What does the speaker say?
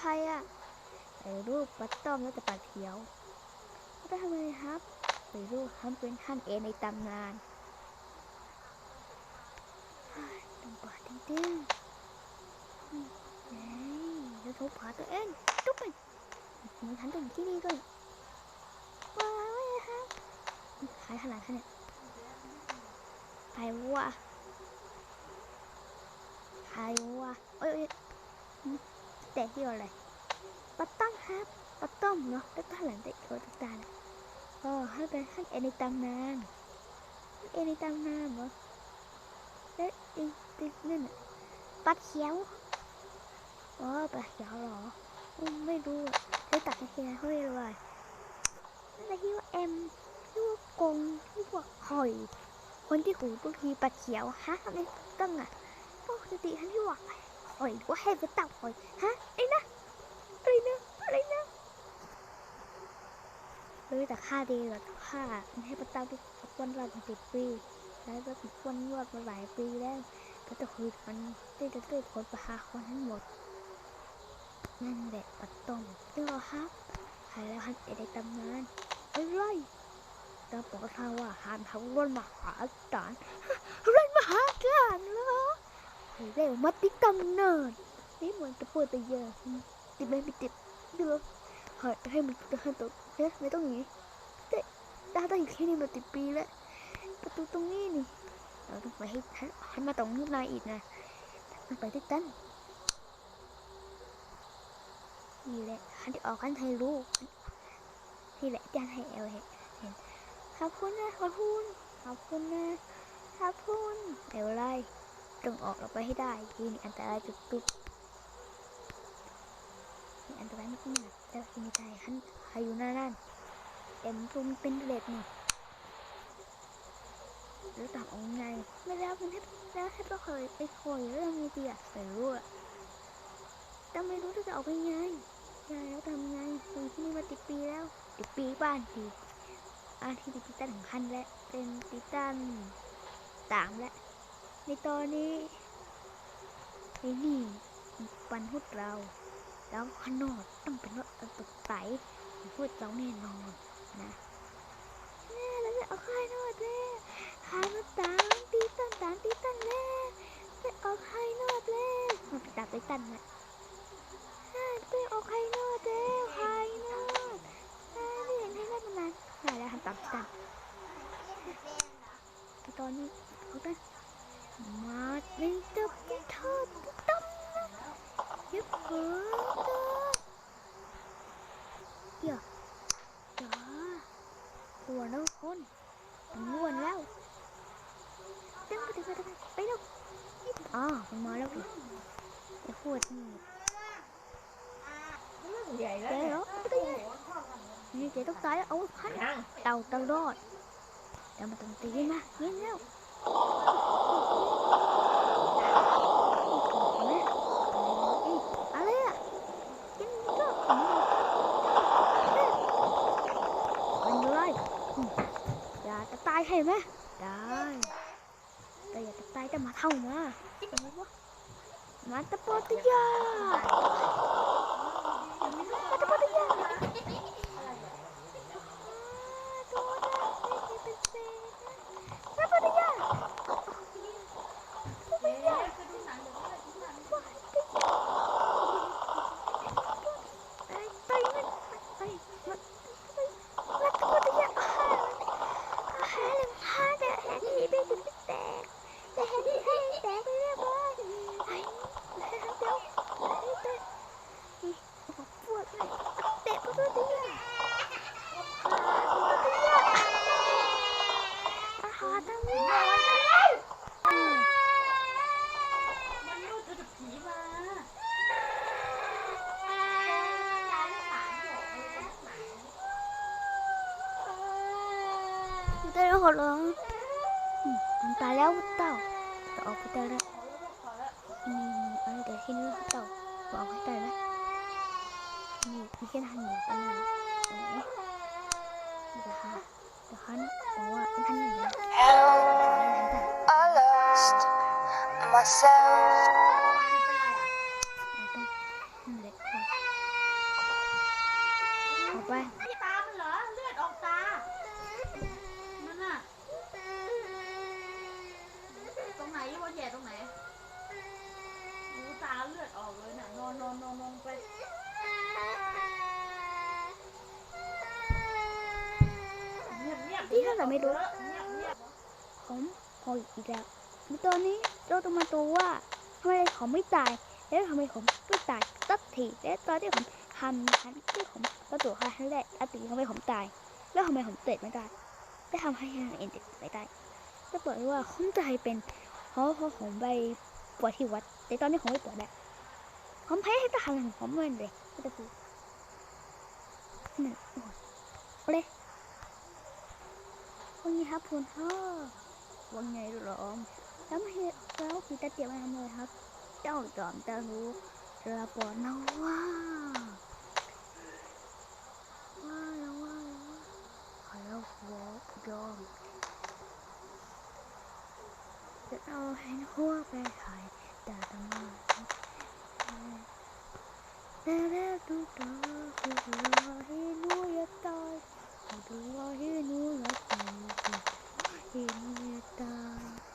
ใครอะใส่รูปปัตต้อมแล้วแต่ปากเขียวเขาไปทำอะไรครับใส่รูปทำเป็นท่านเอในตำนานเฮ้ยต้องปาดจริงๆอืมเฮ้ยแล้วทุบขาตัวเองทุบไปมันทันตัวที่นี่ด้วยว้าวเลยครับใครขนาดคะเนี่ยใครวะใครวะเอ้ย แต่ที่อะไรปัตต้อมครับปัตต้อมเนาะแล้วก็หลังเตะตัวตุ๊กตาน่ะอ๋อให้เป็นท่านเอในตำนานานเอในตำนานเหรอเอ๊ะอีอีนั่นน่ะปัดเขียวอ๋อปัดเขียวเหรอไม่รู้อะได้ตัดให้เฮียเขาเรียกว่าอะไรนั่นและที่ว่าเอ็มที่ว่ากงที่ว่าหอย คนที่หูบางทีปัดเขียวฮะอะไรตั้งอะปกติท่านที่ว่า หอยว่าให้ไปตับหอยฮะไอ้นะอะไรนะอะไรนะเลยแต่ค่าดีกว่าค่าให้ปะตับทุกวันละเป็นสิบปีแล้วก็ติดวันรอดมาหลายปีแล้วก็จะคุยกันได้จะได้ผลประหาคนทั้งหมดนั่นแหละปัดต้มนี่เหรอครับใครแล้วฮันเอในตำนานอะไรเราบอกเขาว่าหานทำวันมหาการเรื่องมหาการเหรอให้ เร็วมาติดตำนานนี่เหมือนจะเปิดแต่เยอะติดไม่ไปติดเดือให้ให้มันให้ตัวเฮ้ยไม่ต้องอย่างนี้แต่ได้ได้อยู่แค่นี้มาติดปีแล้วประตูตรงนี้นี่เราต้องไปให้ให้มาตรงนี้นายอีกนะมันไปที่ตั้นนี่แหละคันที่ออกกันไทยรู้นี่แหละจานไทยเอลเห็นเห็นขอบคุณนะขอบคุณขอบคุณนะขอบคุณเอวไล่ ต้องออกเราไปให้ได้ทีนี้อันตรายจุดตุดนี่อันตรายมากๆแต่ทีนี้ใจขันใครอยู่หน้านั่นเอ็มตุมเป็นเล็กนี่แล้วต่างองไง ไม่แล้วมันให้แล้วให้เราเคยไปคอยแล้วยังไงดีอะไม่รู้อะแต่ไม่รู้จะออกไปไงยายแล้วทำไงอยู่ที่นี่มาติดปีแล้วติดปีบ้านทีอาที่เป็นติดตันของคันและเป็นติดตันสามและ ในตอนนี้ไอ้นี่ปันพุดเราแล้วข้างนอกต้องเป็นรถตุกไตพูดเราแน่นอนนะแน่แล้วจะเอาค่ายนอดเลยขามาตามตีตันตามตีตันแล้วจะเอาค่ายนอดเลยมันไปตามตีตันนะไปเอาค่ายนอดแล้วค่ายนอดไม่เห็นให้ได้ประมาณหายแล้วทำตามตีตันตอนนี้เขาได้ เป็นตับทอดต้มยึดหัวเดี๋ยวจ้าหัวแล้วคนมันม้วนแล้วตึ้งไปตึ้งไปตึ้งไปแล้วอ๋อมันมาแล้วดิไอ้ขวดนี่ใหญ่แล้วเจ๊เนี่ยแล้วไม่ได้นี่เจ๊ต้องตายแล้วเอาพันเต่าเต่ารอดเดี๋ยวมาต้องตีมาเงี้ยแล้วอะไรอะกินก็มันเลยอย่าจะตายใช่ไหมได้ แต่อย่าจะตายจะมาเท่ามามาตะโปตยามาตะโปตยา มันรูดเธอจะผีมา ได้แล้วขอร้องมันตายแล้วเต่าจะออกไปได้แล้วอืมเออเดี๋ยวที่นี่เต่าออกไปได้แล้วนี่มีแค่ทางหนีไปไหนเดี๋ยวค่ะ I lost myself. Bye. ตามันเหรอเลือดออกตา มันอะตรงไหนยี่วันแย่ตรงไหนหูตาเลือดออกเลยน่ะนอนนอนนอนนอนไป ละถ้าแต่ไม่รู้ผมพออีกแล้วตอนนี้เราต้องมาตัวว่าทำไมผมไม่ตาย แล้วทำไมผมไม่ตายสักทีและตอนที่ผมทำทันที่ผมประตูครั้งแรกอติทำไมผมตาย แล้วทำไมผมเตะไม่ได้และทำให้เอ็นเด็กไม่ได้จะเปิดว่าผมจะให้เป็นเพราะเพราะผมไปปวดที่วัด แต่ตอนนี้ผมไม่ปวดแล้วผมแพ้ให้ทหารของผมเลยเลยก็จะคือหนึ่งโอ้ยเลย ครับคุณพ่อว่าไงหรอมแล้วไม่แล้วผีตาเตียบมาทำเลยครับ เจ้าจอมจะรู้ระบอนะว่าว่าแล้วว่าแล้วว่าขอแล้วหัวยอมจะเอาให้หัวไปขายแต่ทำไมแต่แล้วดูตัวคือรอให้ と言われるのが怖くて眠れた。